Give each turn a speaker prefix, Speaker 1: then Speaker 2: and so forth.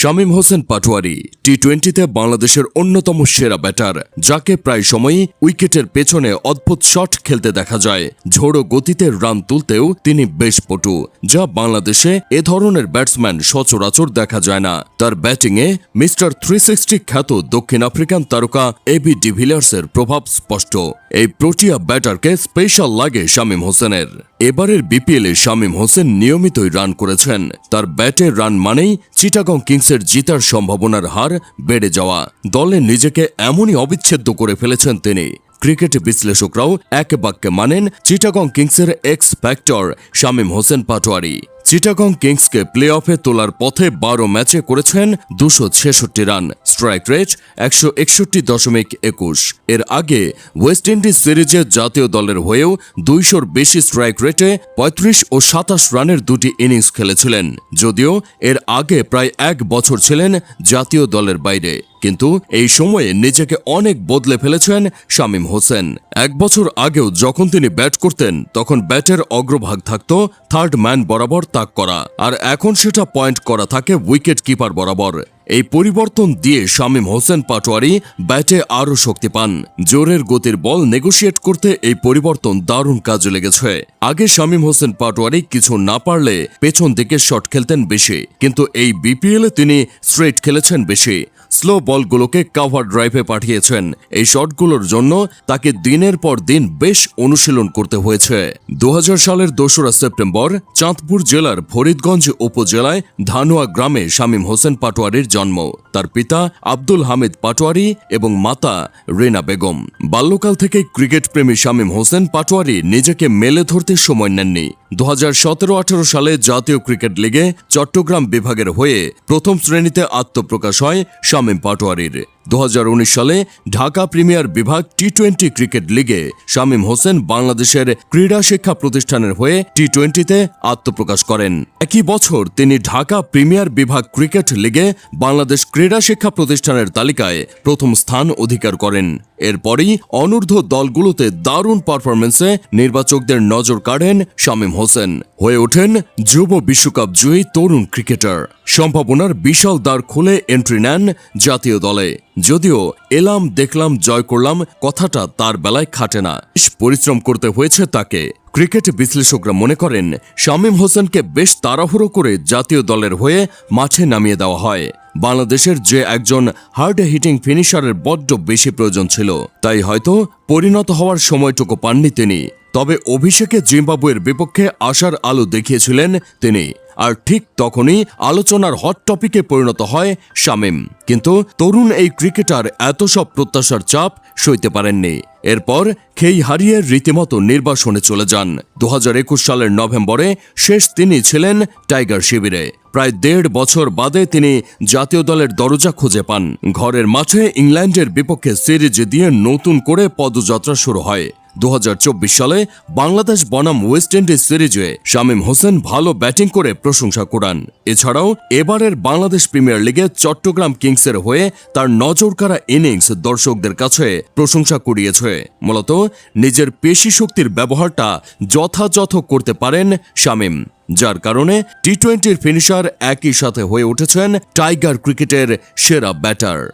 Speaker 1: শামীম হোসেন পাটোয়ারি টি টোয়েন্টিতে বাংলাদেশের অন্যতম সেরা ব্যাটার, যাকে প্রায় সময়ই উইকেটের পেছনে অদ্ভুত শট খেলতে দেখা যায়। ঝোড়ো গতিতে রান তুলতেও তিনি বেশ পটু, যা বাংলাদেশে এ ধরনের ব্যাটসম্যান সচরাচর দেখা যায় না। তার ব্যাটিংয়ে মিস্টার থ্রি সিক্সটি খ্যাত দক্ষিণ আফ্রিকান তারকা এবি ডিভিলিয়ার্সের প্রভাব স্পষ্ট। এই প্রোটিয়া ব্যাটারকে স্পেশাল লাগে শামীম হোসেনের। এবারের বিপিএলে শামীম হোসেন নিয়মিতই রান করেছেন। তার ব্যাটে রান মানেই চিটাগং কিংসের জিতার সম্ভাবনার হার বেড়ে যাওয়া। দলে নিজেকে এমনই অবিচ্ছেদ্য করে ফেলেছেন তিনি। ক্রিকেট বিশ্লেষকরাও এক বাক্যে মানেন, চিটাগং কিংসের এক্স ফ্যাক্টর শামীম হোসেন পাটোয়ারি। চিটাগং কিংসকে প্লে অফে তোলার পথে বারো ম্যাচে করেছেন দুশো ছেষট্টি রান। স্ট্রাইক রেট একশো একষট্টি দশমিক একুশ। এর আগে ওয়েস্ট ইন্ডিজ সিরিজে জাতীয় দলের হয়েও দুইশোর বেশি স্ট্রাইক রেটে পঁয়ত্রিশ ও সাতাশ রানের দুটি ইনিংস খেলেছিলেন। যদিও এর আগে প্রায় এক বছর ছিলেন জাতীয় দলের বাইরে। কিন্তু এই সময়ে নিজেকে অনেক বদলে ফেলেছেন শামীম হোসেন। এক বছর আগেও যখন তিনি ব্যাট করতেন, তখন ব্যাটের অগ্রভাগ থাকত থার্ড ম্যান বরাবর তাক করা। আর এখন সেটা পয়েন্ট করা থাকে উইকেট কিপার বরাবর। এই পরিবর্তন দিয়ে শামীম হোসেন পাটোয়ারি ব্যাটে আরও শক্তি পান। জোরের গতির বল নেগোশিয়েট করতে এই পরিবর্তন দারুণ কাজে লেগেছে। আগে শামীম হোসেন পাটোয়ারি কিছু না পারলে পেছন দিকে শট খেলতেন বেশি। কিন্তু এই বিপিএলে তিনি স্ট্রেট খেলেছেন বেশি। স্লো বলগুলোকে কাভার ড্রাইভে পাঠিয়েছেন। এই শটগুলোর জন্য তাকে দিনের পর দিন বেশ অনুশীলন করতে হয়েছে। দু হাজার সালের দোসরা সেপ্টেম্বর চাঁদপুর জেলার ফরিদগঞ্জ উপজেলায় ধানুয়া গ্রামে শামীম হোসেন পাটোয়ারির জন্ম। তার পিতা আব্দুল হামিদ পাটোয়ারি এবং মাতা রেনা বেগম। বাল্যকাল থেকে ক্রিকেট প্রেমী শামীম হোসেন পাটোয়ারি নিজেকে মেলে ধরতে সময় নেননি। দু হাজার সালে জাতীয় ক্রিকেট লিগে চট্টগ্রাম বিভাগের হয়ে প্রথম শ্রেণীতে আত্মপ্রকাশ হয় শামীম পাটোয়ারির। দু হাজার উনিশ সালে ঢাকা প্রিমিয়ার বিভাগ টি টোয়েন্টি ক্রিকেট লিগে শামীম হোসেন বাংলাদেশের ক্রীড়া শিক্ষা প্রতিষ্ঠানের হয়ে টি টোয়েন্টিতে আত্মপ্রকাশ করেন। একই বছর তিনি ঢাকা প্রিমিয়ার বিভাগ ক্রিকেট লিগে বাংলাদেশ ক্রীড়া শিক্ষা প্রতিষ্ঠানের তালিকায় প্রথম স্থান অধিকার করেন। এরপরই অনূর্ধ্ব দলগুলোতে দারুণ পারফরমেন্সে নির্বাচকদের নজর কাড়েন শামীম হোসেন। হয়ে ওঠেন যুব বিশ্বকাপ জয়ী তরুণ ক্রিকেটার। সম্ভাবনার বিশাল দ্বার খুলে এন্ট্রি নেন জাতীয় দলে। যদিও এলাম দেখলাম জয় করলাম, কথাটা তার বেলায় খাটে না। পরিশ্রম করতে হয়েছে তাকে। ক্রিকেট বিশ্লেষকরা মনে করেন, শামীম হোসেনকে বেশ তাড়াহুড়ো করে জাতীয় দলের হয়ে মাঠে নামিয়ে দেওয়া হয়। বাংলাদেশের যে একজন হার্ড হিটিং ফিনিশারের বড্ড বেশি প্রয়োজন ছিল, তাই হয়তো পরিণত হওয়ার সময়টুকু পাননি তিনি। তবে অভিষেকে জিম্বাবুয়ের বিপক্ষে আশার আলো দেখিয়েছিলেন তিনি। আর ঠিক তখনই আলোচনার হট টপিকে পরিণত হয় শামীম। কিন্তু তরুণ এই ক্রিকেটার এত সব প্রত্যাশার চাপ সইতে পারেননি। এরপর খেই হারিয়ে রীতিমতো নির্বাসনে চলে যান। দু হাজার একুশ সালের নভেম্বরে শেষ তিনি ছিলেন টাইগার শিবিরে। প্রায় দেড় বছর বাদে তিনি জাতীয় দলের দরজা খুঁজে পান। ঘরের মাঠে ইংল্যান্ডের বিপক্ষে সিরিজ দিয়ে নতুন করে পদযাত্রা শুরু হয়। দু হাজার চব্বিশ সালে বাংলাদেশ বনাম ওয়েস্ট ইন্ডিজ সিরিজে শামীম হোসেন ভালো ব্যাটিং করে প্রশংসা কুড়ান। এছাড়াও এবারের বাংলাদেশ প্রিমিয়ার লিগে চট্টগ্রাম কিংসের হয়ে তার নজর কাড়া ইনিংস দর্শকদের কাছে প্রশংসা কুড়িয়েছে। মূলত নিজের পেশি শক্তির ব্যবহারটা যথাযথ করতে পারেন শামীম, যার কারণে টি টোয়েন্টির ফিনিশার একই সাথে হয়ে উঠেছেন টাইগার ক্রিকেটের সেরা ব্যাটার।